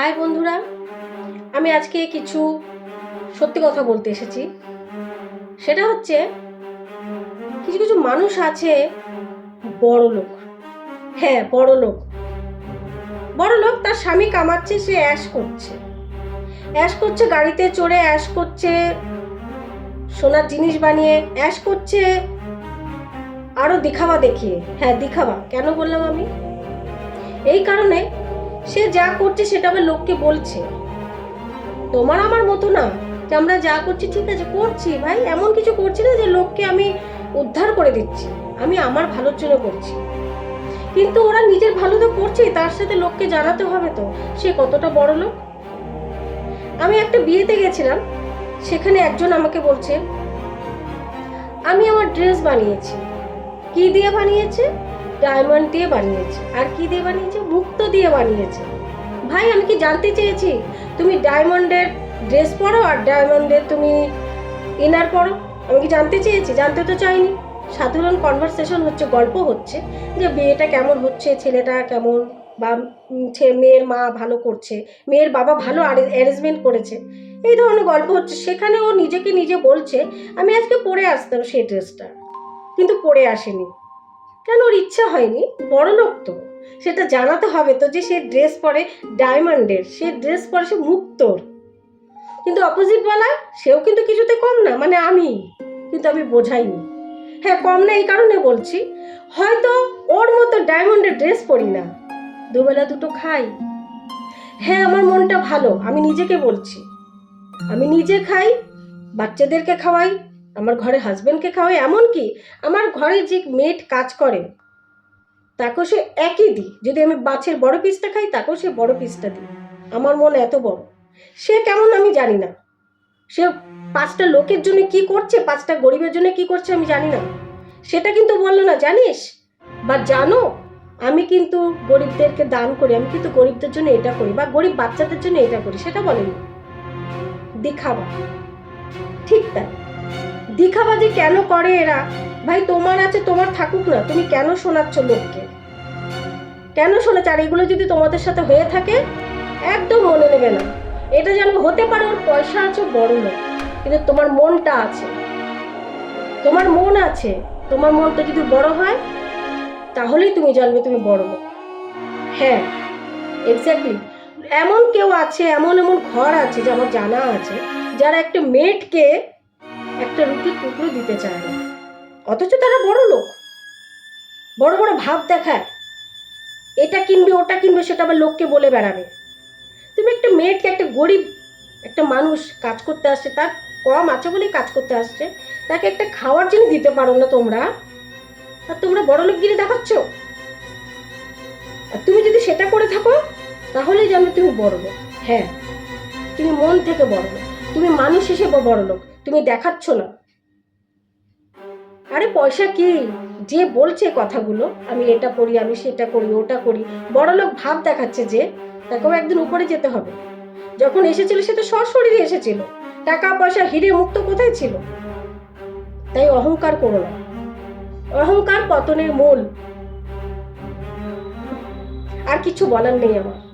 High বন্ধুরা, আমি আজকে কিছু সত্যি কথা বলতে এসেছি। সেটা হচ্ছে, কিছু কিছু মানুষ আছে বড় লোক। হ্যাঁ বড় লোক। বড় লোক তার স্বামী কামাচ্ছে, সে অ্যাশ করছে। অ্যাশ করছে গাড়িতে চড়ে, অ্যাশ করছে সোনার জিনিস বানিয়ে, অ্যাশ করছে আরও দিখাবা দেখিয়ে। হ্যাঁ দিখাবা কেন বললাম আমি? এই কারণে সে যা করছে সেটা আবার লোককে বলছে। তোমার আমার মতো না যে আমরা যা করছি ঠিক আছে, করছি ভাই। এমন কিছু করছি না যে লোককে আমি উদ্ধার করে দিচ্ছি। আমি আমার ভালোর জন্য করছি। কিন্তু ওরা নিজের ভালো তো করছেই, তার সাথে লোককে জানাতে হবে তো। সে কতটা বড় লোক? আমি একটা বিয়েতে গেছিলাম, সেখানে একজন আমাকে বলছে, আমি আমার ড্রেস বানিয়েছি। কি দিয়ে বানিয়েছে? ডায়মন্ড দিয়ে বানিয়েছে। আর কি দিয়ে বানিয়েছে? মুক্ত দিয়ে বানিয়েছে। ভাই আমি কি জানতে চেয়েছি? তুমি ডায়মন্ডের ড্রেস পরো আর ডায়মন্ডের তুমি ইনার পরো। আমি কি জানতে চেয়েছি? জানতে তো চাইনি। সাধারণ কনভারসেশন হচ্ছে গল্প হচ্ছে যে বিয়েটা কেমন হচ্ছে ছেলেটা কেমন বা ছে- মেয়ের মা ভালো করছে মেয়ের বাবা ভালো অ্যারেঞ্জমেন্ট করেছে। এই ধরনের গল্প হচ্ছে। সেখানে ও নিজেকে নিজে বলছে আমি আজকে পরে আসতাম সেই ড্রেসটা কিন্তু পরে আসেনি। কেন ওর ইচ্ছা হয়নি? বড় লোক তো। সেটা জানাতে হবে তো যে সে ড্রেস পরে ডায়মন্ডের সে ড্রেস পরে সে মুক্তর। কিন্তু অপোজিটওয়ালা সেও কিন্তু কিছুতে কম না মানে আমি। কিন্তু আমি বোঝাইনি। হ্যাঁ কম না, এই কারণে বলছি, হয়তো ওর মতো ডায়মন্ডের ড্রেস পরি না। দুবেলা দুটো খাই। হ্যাঁ আমার মনটা ভালো, আমি নিজেকে বলছি। আমি নিজে খাই, বাচ্চাদেরকে খাওয়াই আমার ঘরে হাজবেন্ডকে খাওয়াই এমন কি? আমার ঘরে যে মেড কাজ করে, তাকেও সে একই দিই। যদি আমি মাছের বড় পিসটা খাই, তাকেও সে বড় পিসটা দিই। আমার মন এত বড়। সে কেমন আমি জানি না। সে পাঁচটা লোকের জন্য কি করছে, পাঁচটা গরিবের জন্য কি করছে আমি জানি না। সেটা কিন্তু বলল না, জানিস? বা জানো? আমি কিন্তু গরিবদেরকে দান করি, আমি কিন্তু গরিবদের জন্য এটা করি বা গরিব বাচ্চাদের জন্য এটা করি, সেটা বলেনি। দেখাবা ঠিক তাই। দিখাবাজি কেন করে এরা? ভাই, তোমার আছে, তোমার থাকুক না। তুমি কেন শোনাচ্ছ লোককে? কেন শোনাচ্ছ? আর এগুলো যদি তোমাদের সাথে হয়ে থাকে, একদম মনে নেবে না। এটা যেন হতে পারে ওর পয়সা আছে, বড় লোক। কিন্তু তোমার মনটা আছে। তোমার মন আছে। তোমার মনটা যদি বড় হয়, তাহলেই তুমি জানবে তুমি বড় লোক। হ্যাঁ এক্স্যাক্টলি এমন কেউ আছে, এমন এমন ঘর আছে, যে আমার জানা আছে, যারা একটা মেয়েটকে একটা রুটির টুকরো দিতে চায় না। অথচ তারা বড় লোক। বড় বড় ভাব দেখায়। এটা কিনবে, ওটা কিনবে, সেটা আবার লোককে বলে বেড়াবে। তুমি একটা মেয়েকে, একটা গরিব, একটা মানুষ কাজ করতে আসছে, তার কম আছে বলেই কাজ করতে আসছে, তাকে একটা খাওয়ার জিনিস দিতে পারো না তোমরা, আর তোমরা বড় লোকগিরি দেখাচ্ছ। আর তুমি যদি সেটা করে থাকো, তাহলেই জানো তুমি বড় লোক। হ্যাঁ তুমি মন থেকে বড় লোক। তুমি মানুষ হিসেবে বড় লোক। তুমি দেখাচ্ছ না। আরে পয়সা কি? যে বলছে কথাগুলো, আমি এটা করি, আমি সেটা করি, ওটা করি। বড় লোক ভাব দেখাচ্ছে যে তাকেও একদিন উপরে যেতে হবে। যখন এসেছিল, সে তো সশরীরে এসেছিল। টাকা পয়সা হিরে মুক্ত কোথায় ছিল? তাই অহংকার করো না। অহংকার পতনের মূল। আর কিছু বলার নেই আমার।